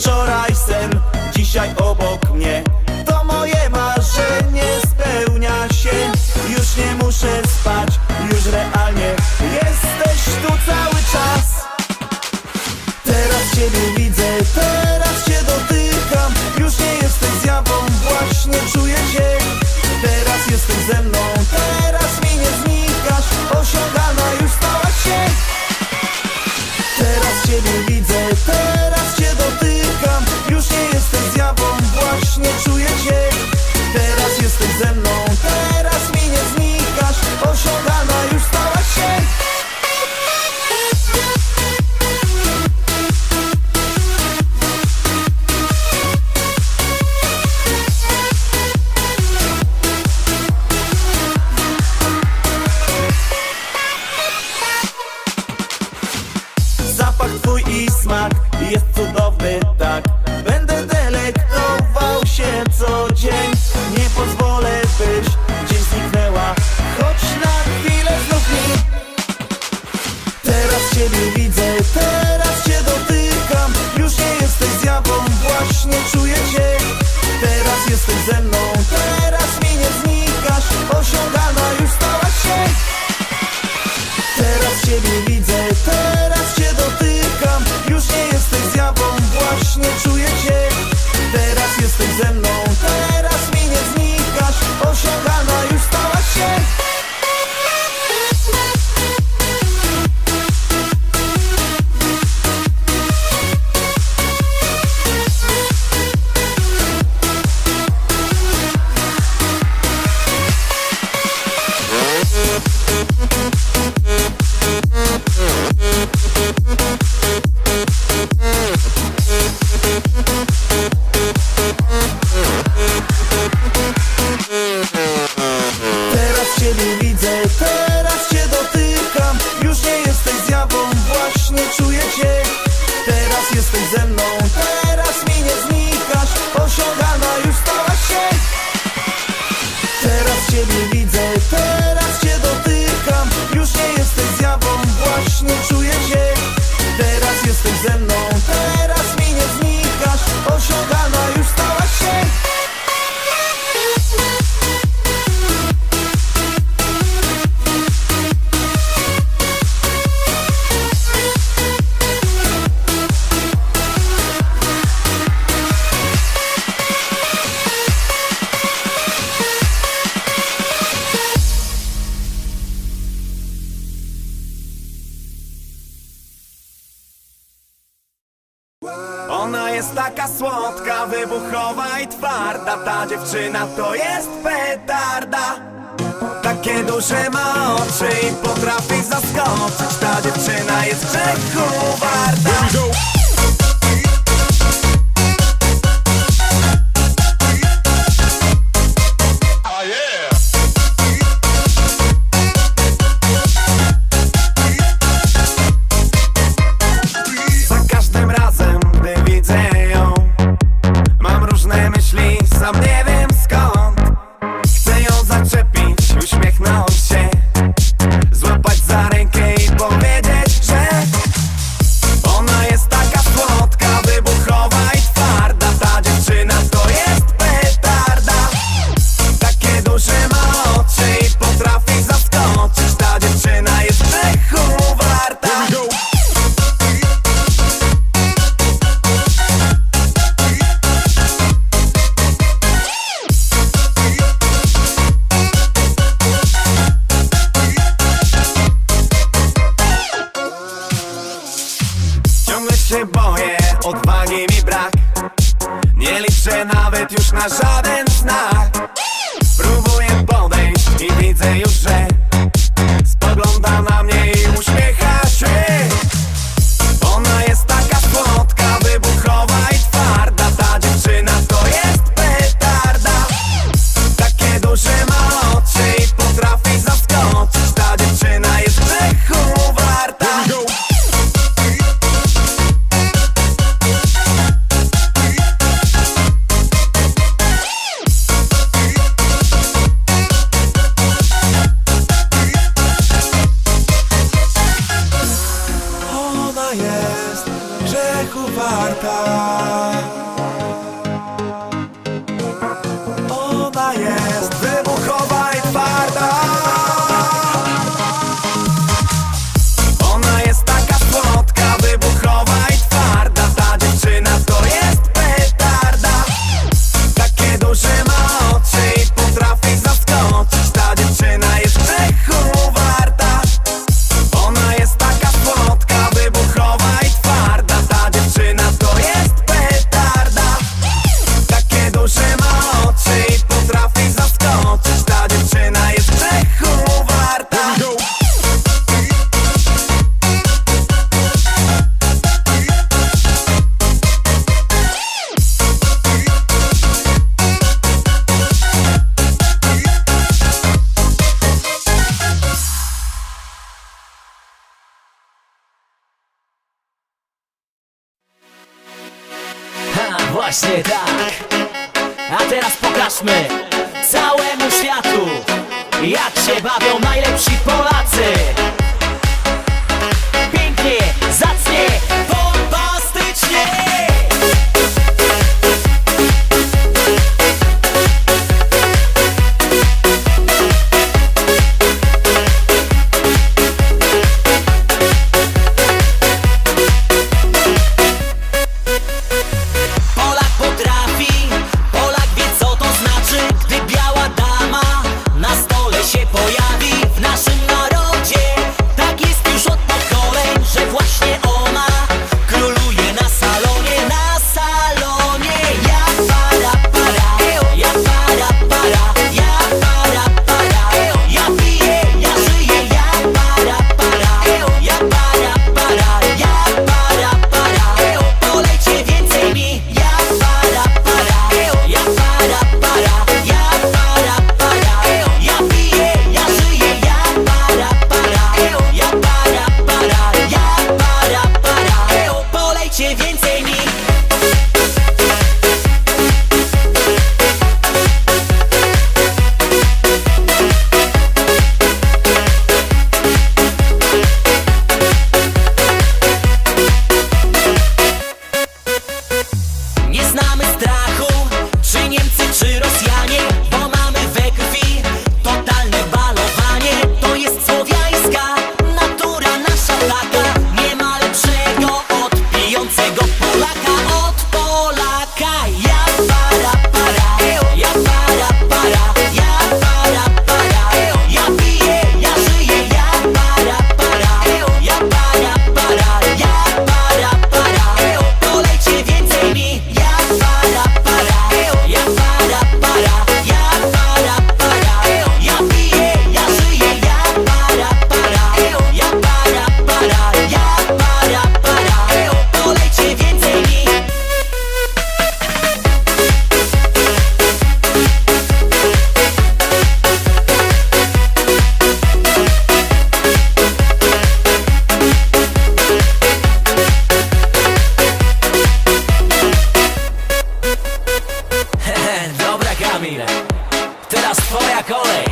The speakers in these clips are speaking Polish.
Wczoraj sen, dzisiaj obok mnie. To moje marzenie spełnia się. Już nie muszę spać, już realnie Jesteś tu cały czas. Teraz Ciebie widzę, teraz Cię dotykam. Już nie jesteś zjawą, właśnie czuję Cię Teraz jesteś ze mną. Hey. jest taka słodka, wybuchowa i twarda. Ta dziewczyna to jest petarda. Takie duże ma oczy i potrafi zaskoczyć. Ta dziewczyna jest grzechu warta. ciągle się boję, odwagi mi brak. Nie liczę nawet już na żaden znak. Próbuję podejść i widzę już, że past właśnie tak. A teraz pokażmy całemu światu Jak się bawią najlepsi Polacy. dziewięćset Macaulay.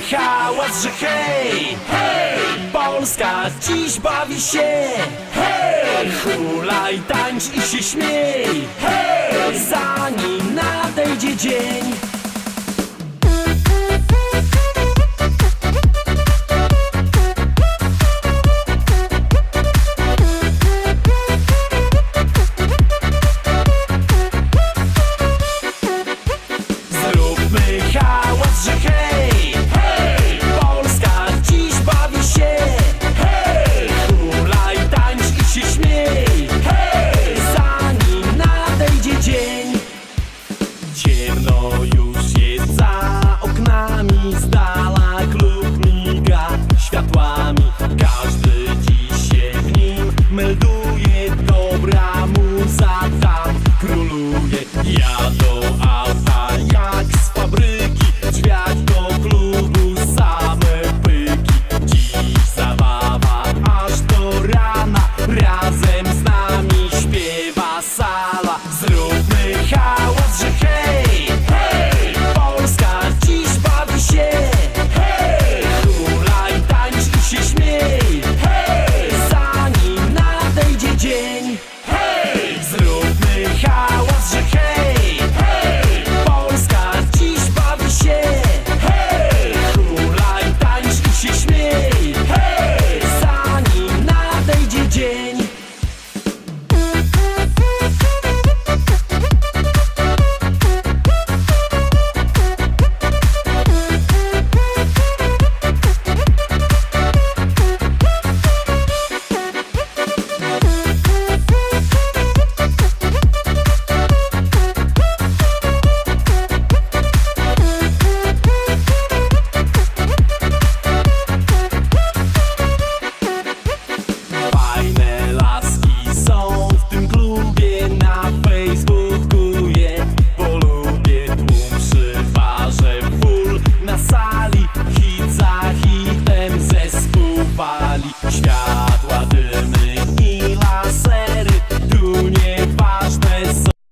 Hałas, że hej, hej Polska dziś bawi się. Hej, hulaj, tańcz i się śmiej. Hej, zanim nadejdzie dzień. вернусь яйца